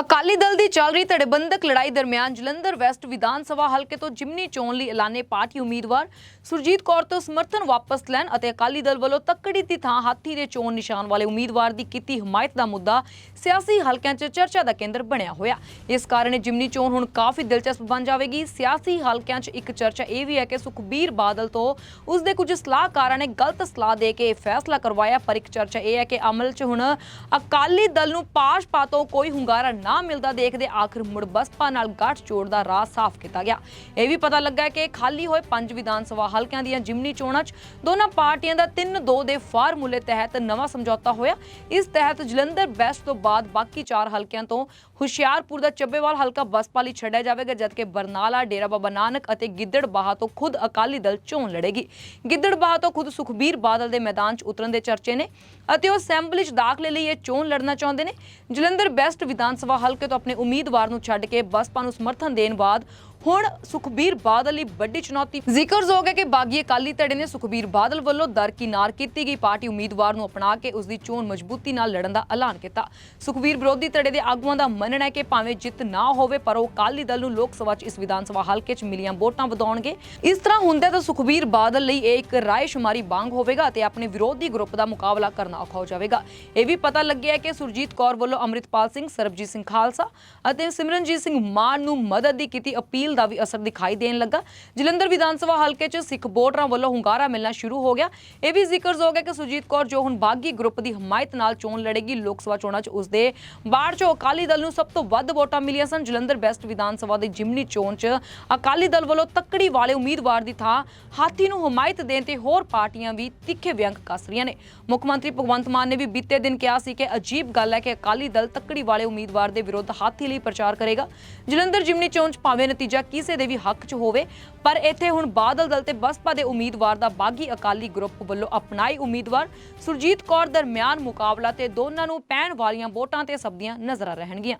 ਅਕਾਲੀ ਦਲ ਦੀ ਚੱਲ ਰਹੀ ਧੜੇਬੰਦਕ ਲੜਾਈ ਦਰਮਿਆਨ ਜਲੰਧਰ ਵੈਸਟ ਵਿਧਾਨ ਸਭਾ ਹਲਕੇ ਤੋਂ ਜਿਮਨੀ ਚੋਣ ਲਈ ਐਲਾਨੇ ਪਾਰਟੀ ਉਮੀਦਵਾਰ ਸੁਰਜੀਤ ਕੌਰ ਤੋਂ ਸਮਰਥਨ ਵਾਪਸ ਲੈਣ ਅਤੇ ਅਕਾਲੀ ਦਲ ਵੱਲੋਂ ਤੱਕੜੀ ਦੀ ਥਾਂ ਹਾਥੀ ਦੇ ਚੋਣ ਨਿਸ਼ਾਨ ਵਾਲੇ ਉਮੀਦਵਾਰ ਦੀ ਕੀਤੀ ਹਮਾਇਤ ਦਾ ਮੁੱਦਾ ਸਿਆਸੀ ਹਲਕਿਆਂ 'ਚ ਚਰਚਾ ਦਾ ਕੇਂਦਰ ਬਣਿਆ ਹੋਇਆ। ਇਸ ਕਾਰਨ ਜਿਮਨੀ ਚੋਣ ਹੁਣ ਕਾਫੀ ਦਿਲਚਸਪ ਬਣ ਜਾਵੇਗੀ। ਸਿਆਸੀ ਹਲਕਿਆਂ 'ਚ ਇੱਕ ਚਰਚਾ ਇਹ ਵੀ ਹੈ ਕਿ ਸੁਖਬੀਰ ਬਾਦਲ ਤੋਂ ਉਸ ਦੇ ਕੁਝ ਸਲਾਹਕਾਰਾਂ ਨੇ ਗਲਤ ਸਲਾਹ ਦੇ ਕੇ ਇਹ ਫੈਸਲਾ ਕਰਵਾਇਆ, ਪਰ ਇੱਕ ਚਰਚਾ ਇਹ ਹੈ ਕਿ ਅਮਲ 'ਚ ਹੁਣ ਅਕਾਲੀ ਦਲ ਨੂੰ ਪਾਸ਼ ਤੋਂ ਕੋਈ ਹੁੰਗਾਰਾ ਨਾ ਮਿਲਦਾ ਦੇਖਦੇ ਆਖਰ ਮੁੜ ਬਸਪਾ ਨਾਲ ਗੱਠ ਜੋੜ ਦਾ ਰਾਹ ਸਾਫ਼ ਕੀਤਾ ਗਿਆ। ਇਹ ਵੀ ਪਤਾ ਲੱਗਾ ਕਿ ਖਾਲੀ ਹੋਏ ਪੰਜ ਵਿਧਾਨ ਸਭਾ ਹਲਕਿਆਂ ਦੀਆਂ ਜਿਮਨੀ ਚੋਣਾਂ 'ਚ ਦੋਨਾਂ ਪਾਰਟੀਆਂ ਦਾ 3-2 ਦੇ ਫਾਰਮੂਲੇ ਤਹਿਤ ਨਵਾਂ ਸਮਝੌਤਾ ਹੋਇਆ। ਇਸ ਤਹਿਤ ਜਲੰਧਰ ਵੈਸਟ ਤੋਂ ਬਾਅਦ ਬਾਕੀ ਚਾਰ ਹਲਕਿਆਂ ਤੋਂ ਹੁਸ਼ਿਆਰਪੁਰ ਦਾ ਚੱਬੇਵਾਲ ਹਲਕਾ ਬਸਪਾ ਲਈ ਛੱਡਿਆ ਜਾਵੇਗਾ, ਜਦਕਿ ਬਰਨਾਲਾ, ਡੇਰਾ ਬਾਬਾ ਨਾਨਕ ਅਤੇ ਗਿੱਦੜਬਾਹਾ ਤੋਂ ਖੁਦ ਅਕਾਲੀ ਦਲ ਚੋਣ ਲੜੇਗੀ। ਗਿੱਦੜਬਾਹਾ ਤੋਂ ਖੁਦ ਸੁਖਬੀਰ ਬਾਦਲ ਦੇ ਮੈਦਾਨ 'ਚ ਉਤਰਨ ਦੇ ਚਰਚੇ ਨੇ ਅਤੇ ਉਹ ਅਸੈਂਬਲੀ 'ਚ ਦਾਖਲੇ ਲਈ ਇਹ ਚੋਣ ਲੜਨਾ ਚਾਹੁੰਦੇ ਨੇ। ਜਲੰਧਰ ਵੈਸਟ ਵਿਧਾਨ ਸਭਾ ਹਲਕੇ ਤੋਂ ਆਪਣੇ ਉਮੀਦਵਾਰ ਨੂੰ ਛੱਡ ਕੇ ਬਸਪਾ ਨੂੰ ਸਮਰਥਨ ਦੇਣ ਬਾਅਦ ਹੁਣ ਸੁਖਬੀਰ ਬਾਦਲ ਲਈ ਵੱਡੀ ਚੁਣੌਤੀ ਜ਼ਿਕਰਯੋਗ ਹੈ ਕਿ ਬਾਗੀ ਅਕਾਲੀ ਧੜੇ ਨੇ ਸੁਖਬੀਰ ਬਾਦਲ ਵੱਲੋਂ ਦਰਕਿਨਾਰ ਕੀਤੀ ਗਈ ਪਾਰਟੀ ਉਮੀਦਵਾਰ ਨੂੰ ਅਪਣਾ ਕੇ ਉਸ ਦੀ ਚੋਣ ਮਜ਼ਬੂਤੀ ਨਾਲ ਲੜਨ ਦਾ ਐਲਾਨ ਕੀਤਾ। ਸੁਖਬੀਰ ਵਿਰੋਧੀ ਧੜੇ ਦੇ ਆਗੂਆਂ ਦਾ ਮੰਨਣਾ ਹੈ ਕਿ ਭਾਵੇਂ ਜਿੱਤ ਨਾ ਹੋਵੇ, ਪਰ ਉਹ ਅਕਾਲੀ ਦਲ ਨੂੰ ਲੋਕ ਸਭਾ 'ਚ ਇਸ ਵਿਧਾਨ ਸਭਾ ਹਲਕੇ 'ਚ ਮਿਲੀਆਂ ਵੋਟਾਂ ਵਧਾਉਣਗੇ। ਇਸ ਤਰ੍ਹਾਂ ਹੁੰਦਾ ਤਾਂ ਸੁਖਬੀਰ ਬਾਦਲ ਲਈ ਇਹ ਇੱਕ ਰਾਏਸ਼ੁਮਾਰੀ ਵਾਂਗ ਹੋਵੇਗਾ ਅਤੇ ਆਪਣੇ ਵਿਰੋਧੀ ਗਰੁੱਪ ਦਾ ਮੁਕਾਬਲਾ ਕਰਨਾ ਔਖਾ ਹੋ ਜਾਵੇਗਾ। ਇਹ ਵੀ ਪਤਾ ਲੱਗਿਆ ਕਿ ਸੁਰਜੀਤ ਕੌਰ ਵੱਲੋਂ ਅੰਮ੍ਰਿਤਪਾਲ ਸਿੰਘ, ਸਰਬਜੀਤ ਸਿੰਘ ਖਾਲਸਾ ਅਤੇ ਸਿਮਰਨਜੀਤ ਸਿੰਘ ਮਾਨ ਨੂੰ ਮਦਦ ਦੀ ਕੀਤੀ ਅਪੀਲ ਦਾ ਵੀ ਅਸਰ ਦਿਖਾਈ ਦੇਣ ਲੱਗਾ। ਜਲੰਧਰ ਵਿਧਾਨ ਸਭਾ ਹਲਕੇ 'ਚ ਸਿੱਖ ਵੋਟਰਾਂ ਵੱਲੋਂ ਹੁੰਗਾਰਾ ਮਿਲਣਾ ਸ਼ੁਰੂ ਹੋ ਗਿਆ। ਇਹ ਵੀ ਜ਼ਿਕਰਯੋਗ ਹੈ ਕਿ ਸੁਰਜੀਤ ਕੌਰ, ਜੋ ਹੁਣ ਬਾਗੀ ਗਰੁੱਪ ਦੀ ਹਮਾਇਤ ਨਾਲ ਚੋਣ ਲੜੇਗੀ, ਲੋਕ ਸਭਾ ਚੋਣਾਂ 'ਚ ਉਸਦੇ ਬਾੜ 'ਚੋਂ ਅਕਾਲੀ ਦਲ ਨੂੰ ਸਭ ਤੋਂ ਵੱਧ ਵੋਟਾਂ ਮਿਲੀਆਂ ਸਨ। ਜਲੰਧਰ ਵੈਸਟ ਵਿਧਾਨ ਸਭਾ ਦੀ ਜਿਮਨੀ ਚੋਣ 'ਚ ਅਕਾਲੀ ਦਲ ਵੱਲੋਂ ਤੱਕੜੀ ਵਾਲੇ ਉਮੀਦਵਾਰ ਦੀ ਥਾਂ ਹਾਥੀ ਨੂੰ ਹਮਾਇਤ ਦੇਣ ਤੇ ਹੋਰ ਪਾਰਟੀਆਂ ਵੀ ਤਿੱਖੇ ਵਿਅੰਗ ਕੱਸ ਰਹੀਆਂ ਨੇ। ਮੁੱਖ ਮੰਤਰੀ ਭਗਵੰਤ ਮਾਨ ਨੇ ਵੀ ਬੀਤੇ ਦਿਨ ਕਿਹਾ ਸੀ ਕਿ ਅਜੀਬ ਗੱਲ ਹੈ ਕਿ ਅਕਾਲੀ ਦਲ ਤੱਕੜੀ ਵਾਲੇ ਉਮੀਦਵਾਰ ਦੇ ਵਿਰੁੱਧ ਹਾਥੀ ਲਈ ਪ੍ਰਚਾਰ ਕਰੇਗਾ। ਜਲੰਧਰ ਜਿਮਨੀ ਚੋਣ 'ਚ ਭਾਵੇਂ ਨਤੀਜਾ ਕਿਸੇ ਦੇ ਵੀ ਹੱਕ 'ਚ ਹੋਵੇ, ਪਰ ਇੱਥੇ ਹੁਣ ਬਾਦਲ ਦਲ ਤੇ ਬਸਪਾ ਦੇ ਉਮੀਦਵਾਰ ਦਾ ਬਾਗੀ ਅਕਾਲੀ ਗਰੁੱਪ ਵੱਲੋਂ ਅਪਣਾਈ ਉਮੀਦਵਾਰ ਸੁਰਜੀਤ ਕੌਰ ਦਰਮਿਆਨ ਮੁਕਾਬਲਾ ਤੇ ਦੋਨਾਂ ਨੂੰ ਪੈਣ ਵਾਲੀਆਂ ਵੋਟਾਂ ਤੇ ਸਬਦੀਆਂ ਨਜ਼ਰਾਂ ਰਹਿਣਗੀਆਂ।